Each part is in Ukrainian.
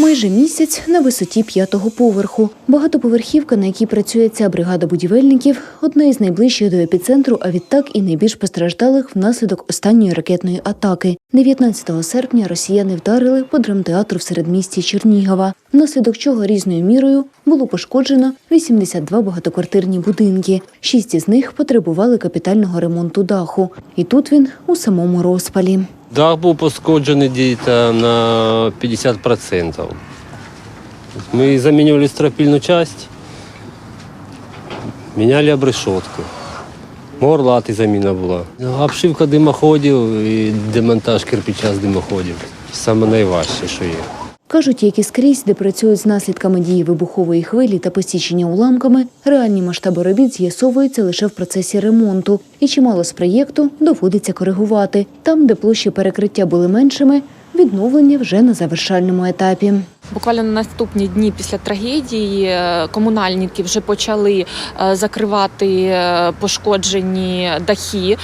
Майже місяць на висоті п'ятого поверху. Багатоповерхівка, на якій працює ця бригада будівельників, одна із найближчих до епіцентру, а відтак і найбільш постраждалих внаслідок останньої ракетної атаки. 19 серпня росіяни вдарили по драмтеатру в середмісті Чернігова, внаслідок чого різною мірою було пошкоджено 82 багатоквартирні будинки. Шість із них потребували капітального ремонту даху. І тут він у самому розпалі. Дах був пошкоджений десь на 50%. Ми замінювали стропільну частину, міняли обрешетку. Морлати заміна була. Обшивка димоходів і демонтаж кирпича з димоходів. Саме найважче, що є. Кажуть, як і скрізь, де працюють з наслідками дії вибухової хвилі та посічення уламками, реальні масштаби робіт з'ясовуються лише в процесі ремонту, і чимало з проєкту доводиться коригувати. Там, де площі перекриття були меншими, відновлення вже на завершальному етапі. Буквально на наступні дні після трагедії е, комунальники вже почали е, закривати е, пошкоджені дахи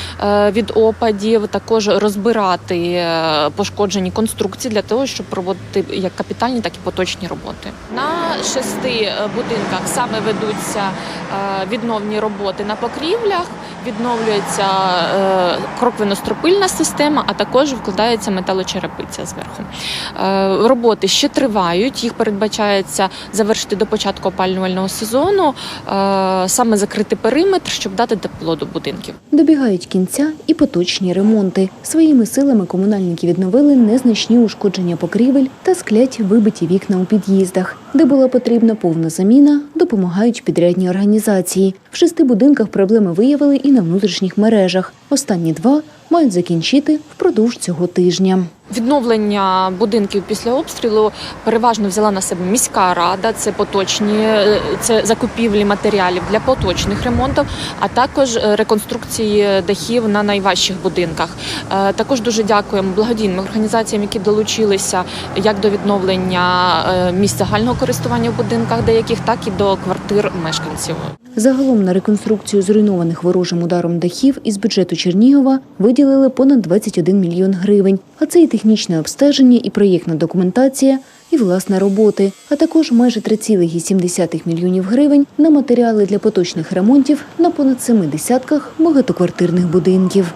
від опадів, також розбирати пошкоджені конструкції для того, щоб проводити як капітальні, так і поточні роботи. На шести будинках саме ведуться відновні роботи на покрівлях, відновлюється е, кроквино-стропильна система, а також вкладається металочерепиця зверху. Е, Роботи ще тривають. Їх передбачається завершити до початку опалювального сезону, е, саме закрити периметр, щоб дати тепло до будинків. Добігають кінця і поточні ремонти. Своїми силами комунальники відновили незначні ушкодження покрівель та склять вибиті вікна у під'їздах. Де була потрібна повна заміна, допомагають підрядні організації. В шести будинках проблеми виявили і на внутрішніх мережах. Останні два мають закінчити впродовж цього тижня. Відновлення будинків після обстрілу переважно взяла на себе міська рада. Це поточні е, це закупівлі матеріалів для поточних ремонтів, а також е, реконструкції дахів на найважчих будинках. Е, Також дуже дякуємо благодійним організаціям, які долучилися як до відновлення місць загального користування в будинках деяких, так і до квартир мешканців. Загалом на реконструкцію зруйнованих ворожим ударом дахів із бюджету Чернігова виділили понад 21 мільйон гривень. А це і технічне обстеження, і проєктна документація, і власне роботи, а також майже 3,7 мільйонів гривень на матеріали для поточних ремонтів на понад семи десятках багатоквартирних будинків.